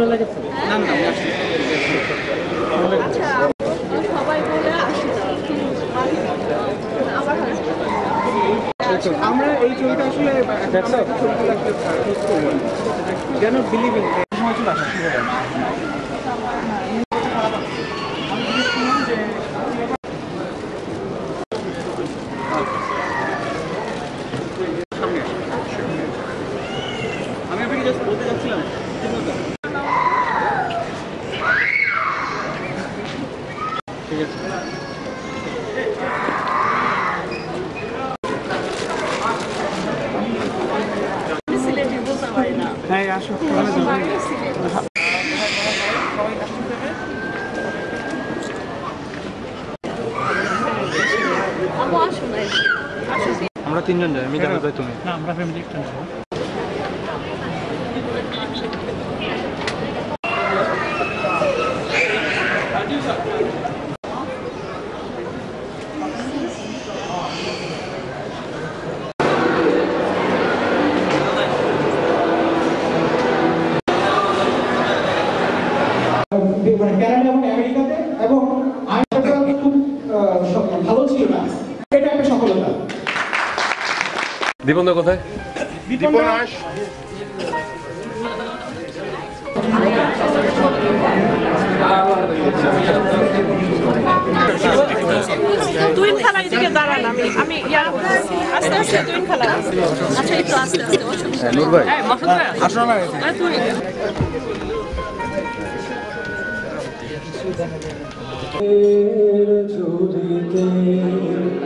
চলে গেছে। না না আমি আসছি। আচ্ছা সবাই বলে আসি। আমার এই ছবিটা আসলে যেন বিলিভিং সময় চলে আসা শুরু হয় সামনে আসো। আমি আপনাকে জাস্ট বলতে চাচ্ছিলাম ঠিক আছে। হ্যাঁ আসো আমরা তিনজন যাই আমি যাব ভাই তুমি। না আমরা ফ্যামিলি একটা যাব মানে কানাডা এবং আমেরিকাতে এবং আইনটা খুব আহ, স- ভালো ছিল না এটা একটা সফলতা দীপন্দা কোথায়? দুই দাঁড়ান আমি আমি আস্তে আস্তে দুই খেলা আচ্ছা একটু আস্তে আস্তে নূর ভাই। আসো না। তুই। আমার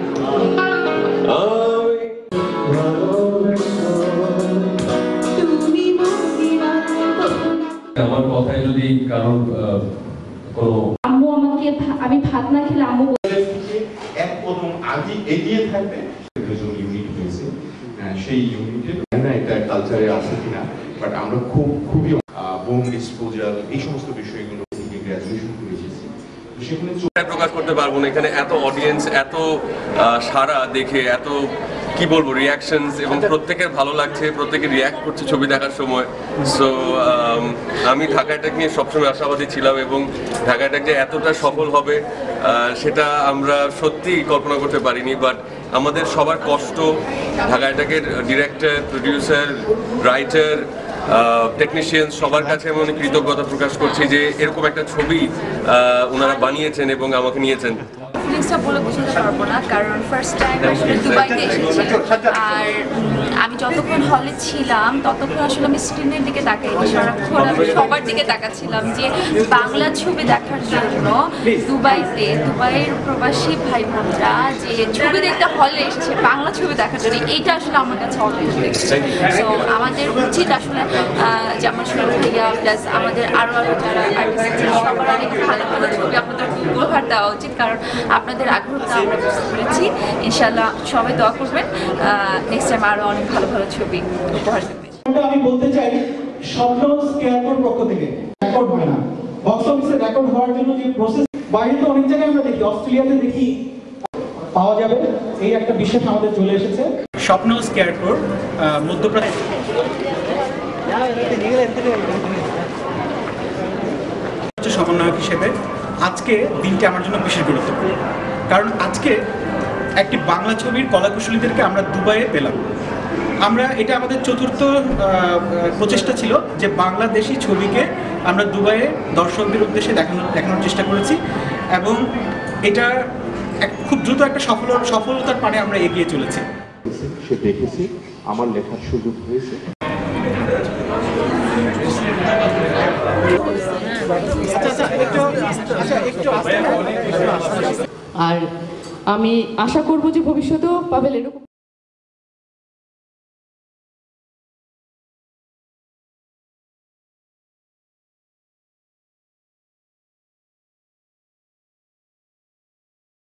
কথায় যদি কারোর কোনো আম্মু আমাকে আমি ভাত না খেলে আম্মু এক কদম আগে এগিয়ে থাকবে। ইউনিট হয়েছে সেই ইউনিটে না এটা কালচারে আছে কিনা বাট আমরা খুব খুবই বোম ডিসপোজাল এই সমস্ত বিষয়গুলো থেকে গ্রাজুয়েশন করে এসেছি। সেখানে প্রকাশ করতে পারব না এখানে এত অডিয়েন্স এত আহ, সারা দেখে এত কি বলব রিয়াকশনস এবং প্রত্যেকের ভালো লাগছে প্রত্যেকে রিয়াক্ট করছে ছবি দেখার সময়। সো আমি ঢাকাটাক নিয়ে সবসময় আশাবাদী ছিলাম এবং ঢাকাটাক যে এতটা সফল হবে সেটা আমরা সত্যি কল্পনা করতে পারিনি। বাট আমাদের সবার কষ্ট ঢাকাটাকের ডিরেক্টর প্রডিউসার রাইটার টেকনিশিয়ান সবার কাছে আমি অনেক কৃতজ্ঞতা প্রকাশ করছি যে এরকম একটা ছবি ওনারা বানিয়েছেন এবং আমাকে নিয়েছেন। ফিলিংসটা বলে বোঝাতে পারব না কারণ ফার্স্ট টাইম আসলে দুবাইতে এসেছি। আর আমি যতক্ষণ হলে ছিলাম ততক্ষণ আসলে আমি স্ক্রিনের দিকে তাকাইনি। সারাক্ষণ আমি সবার দিকে তাকাচ্ছিলাম যে বাংলা ছবি দেখার জন্য দুবাইতে দুবাইয়ের প্রবাসী ভাই বোনরা যে ছবি দেখতে হলে এসেছে বাংলা ছবি দেখার জন্য এইটা আসলে আমার কাছে অনেক সো আমাদের উচিত আসলে আহ, যেমন ভাইয়া প্লাস আমাদের আরও আরও যারা আর্টিস্ট সবার অনেক ভালো ভালো ছবি আপনাদের উপহার দেওয়া উচিত কারণ আপনাদের আগ্রহটা আমরা বুঝতে পেরেছি। ইনশাল্লাহ সবাই দোয়া করবেন। নেক্সট টাইম আরও অনেক ভালো ভালো ছবি উপহার এটা আমি বলতে চাই স্বপ্ন স্কেয়ারপোর্ট পক্ষ থেকে রেকর্ড হয় না। বক্স অফিসে রেকর্ড হওয়ার জন্য যে প্রসেস বাইরে তো অনেক জায়গায় আমরা দেখি অস্ট্রেলিয়াতে দেখি পাওয়া যাবে। এই একটা বিশ্বাস আমাদের চলে এসেছে। স্বপ্ন স্কেয়ারপোর মধ্যপ্রদেশ হচ্ছে সমন্বয়ক হিসেবে আজকে দিনটি আমার জন্য বিশেষ গুরুত্বপূর্ণ। কারণ আজকে একটি বাংলা ছবির কলাকুশলীদেরকে আমরা দুবাইয়ে পেলাম। আমরা, এটা আমাদের চতুর্থ প্রচেষ্টা ছিল যে বাংলাদেশি ছবিকে আমরা দুবাইয়ে দর্শকদের উদ্দেশ্যে দেখানোর দেখানোর চেষ্টা করেছি এবং এটা এক- খুব দ্রুত একটা সফল, সফলতার পানে আমরা এগিয়ে চলেছি। সে দেখেছে, আমার লেখার সুযোগ হয়েছে। আর আমি আশা করব যে ভবিষ্যতেও পাবেল এরকম